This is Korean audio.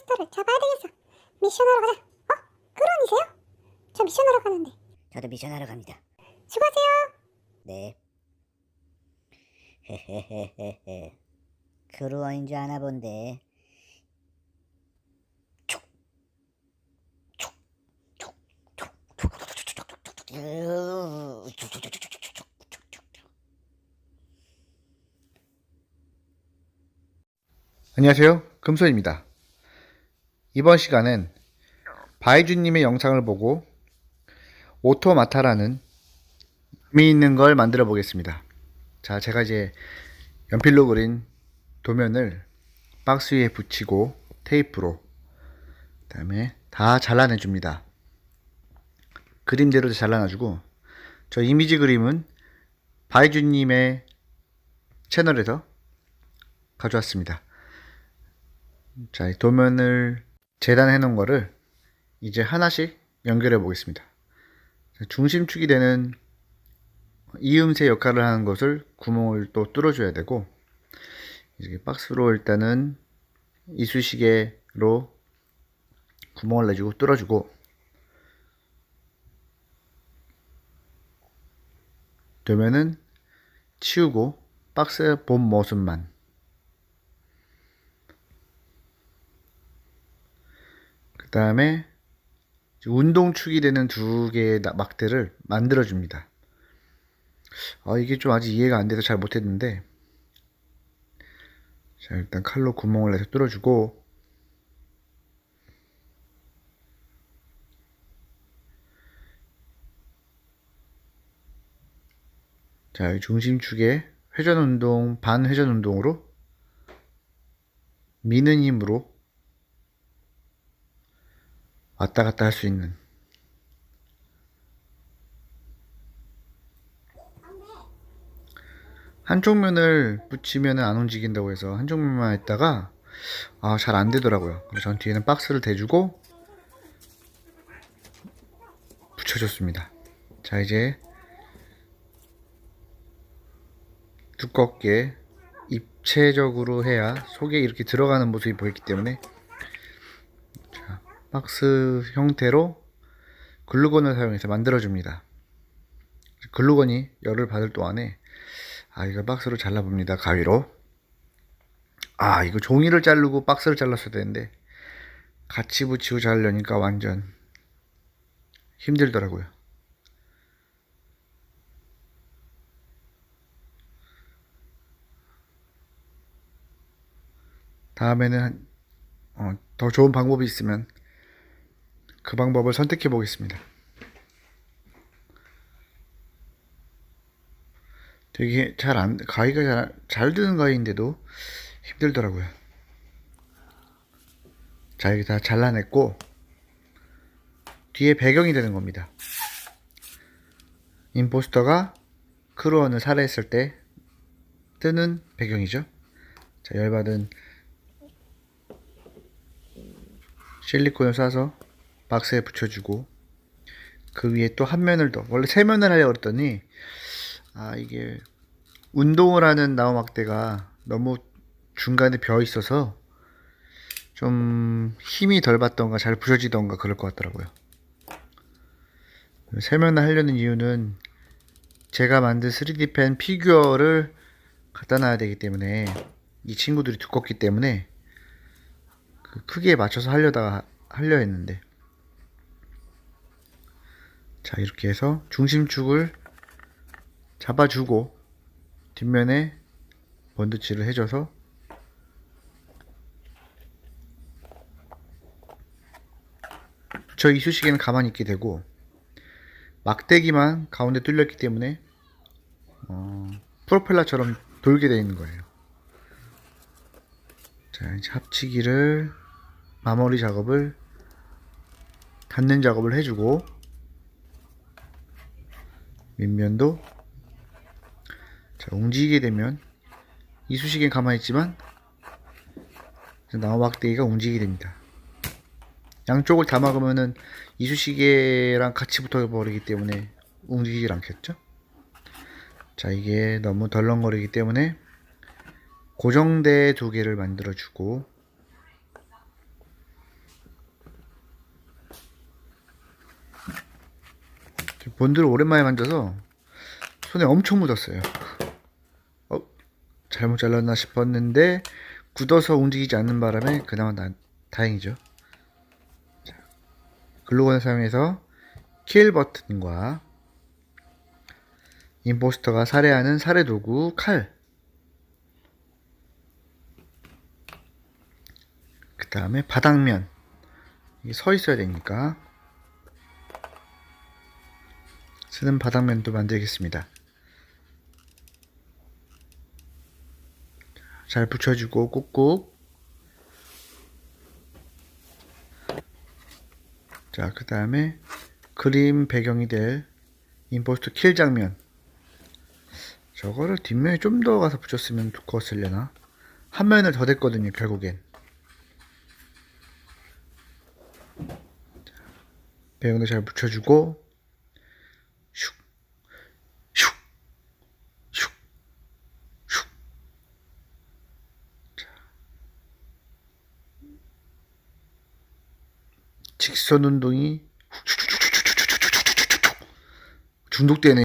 몬스터를 잡아야 되겠어. 미션하러 가자. 어? 그런이세요? 저 미션하러 가는데. 저도 미션하러 갑니다. 수고하세요. 네. 그루어인 줄 아나 본데. 안녕하세요. 금소입니다. 이번 시간은 바이주님의 영상을 보고 오토마타라는 재미있는 걸 만들어 보겠습니다. 자, 제가 이제 연필로 그린 도면을 박스 위에 붙이고 테이프로 그 다음에 다 잘라내 줍니다. 그림대로 잘라놔주고 저 이미지 그림은 바이주님의 채널에서 가져왔습니다. 자, 이 도면을 재단해 놓은 거를 이제 하나씩 연결해 보겠습니다. 자, 중심축이 되는 이음새 역할을 하는 것을 구멍을 또 뚫어줘야 되고, 이렇게 박스로 일단은 이쑤시개로 구멍을 내주고 뚫어주고, 도면은 치우고 박스 본 모습만 그 다음에 운동축이 되는 두 개의 나- 막대를 만들어 줍니다. 아, 이게 좀 아직 이해가 안 돼서 잘 못했는데, 자, 일단 칼로 구멍을 내서 뚫어주고, 자, 이 중심축에 회전 운동, 반 회전 운동으로 미는 힘으로 왔다 갔다 할 수 있는 한쪽 면을 붙이면 안 움직인다고 해서 한쪽 면만 했다가 아, 잘 안 되더라고요. 그래서 전 뒤에는 박스를 대주고 붙여줬습니다. 자, 이제 두껍게 입체적으로 해야 속에 이렇게 들어가는 모습이 보이기 때문에 자, 박스 형태로 글루건을 사용해서 만들어줍니다. 글루건이 열을 받을 동안에 아 이거 박스로 잘라봅니다. 가위로 아 이거 종이를 자르고 박스를 잘랐어야 되는데 같이 붙이고 자르려니까 완전 힘들더라고요. 다음에는 한- 어, 더 좋은 방법이 있으면 그 방법을 선택해 보겠습니다. 되게 잘 안, 가위가 잘, 잘 드는 가위인데도 힘들더라고요. 자, 여기 다 잘라냈고, 뒤에 배경이 되는 겁니다. 임포스터가 크루원을 살해했을 때 뜨는 배경이죠. 자, 열받은 실리콘을 싸서 박스에 붙여주고 그 위에 또 한 면을 더 원래 세 면을 하려고 했더니 아 이게 운동을 하는 나무막대가 너무 중간에 벼 있어서 좀 힘이 덜 받던가 잘 부서지던가 그럴 것 같더라고요. 세 면을 하려는 이유는 제가 만든 3D 펜 피규어를 갖다 놔야 되기 때문에 이 친구들이 두껍기 때문에 그 크기에 맞춰서 하려다가 하려 했는데 자 이렇게 해서 중심축을 잡아주고 뒷면에 번드칠을 해줘서 저 이쑤시개는 가만히 있게 되고 막대기만 가운데 뚫렸기 때문에 어, 프로펠러처럼 돌게 되어 있는 거예요. 자 이제 합치기를 마무리 작업을 닫는 작업을 해주고 밑면도 자 움직이게 되면 이쑤시개는 가만히 있지만 나무 막대기가 움직이게 됩니다. 양쪽을 다 막으면은 이쑤시개랑 같이 붙어 버리기 때문에 움직이질 않겠죠? 자 이게 너무 덜렁거리기 때문에 고정대 두 개를 만들어 주고 본드를 오랜만에 만져서 손에 엄청 묻었어요. 어, 잘못 잘랐나 싶었는데 굳어서 움직이지 않는 바람에 그나마 나, 다행이죠. 자, 글루건을 사용해서 킬 버튼과 임포스터가 살해하는 살해 도구 칼. 그 다음에 바닥면. 이게 서 있어야 되니까 쓰는 바닥면도 만들겠습니다. 잘 붙여주고 꾹꾹. 자, 그 다음에 그림 배경이 될 임포스트 킬 장면. 저거를 뒷면에 좀 더 가서 붙였으면 두꺼웠으려나? 한 면을 더 댔거든요, 결국엔. 배경도 잘 붙여주고, 슉, 슉, 슉, 슉. 자. 직선 운동이 중독되네.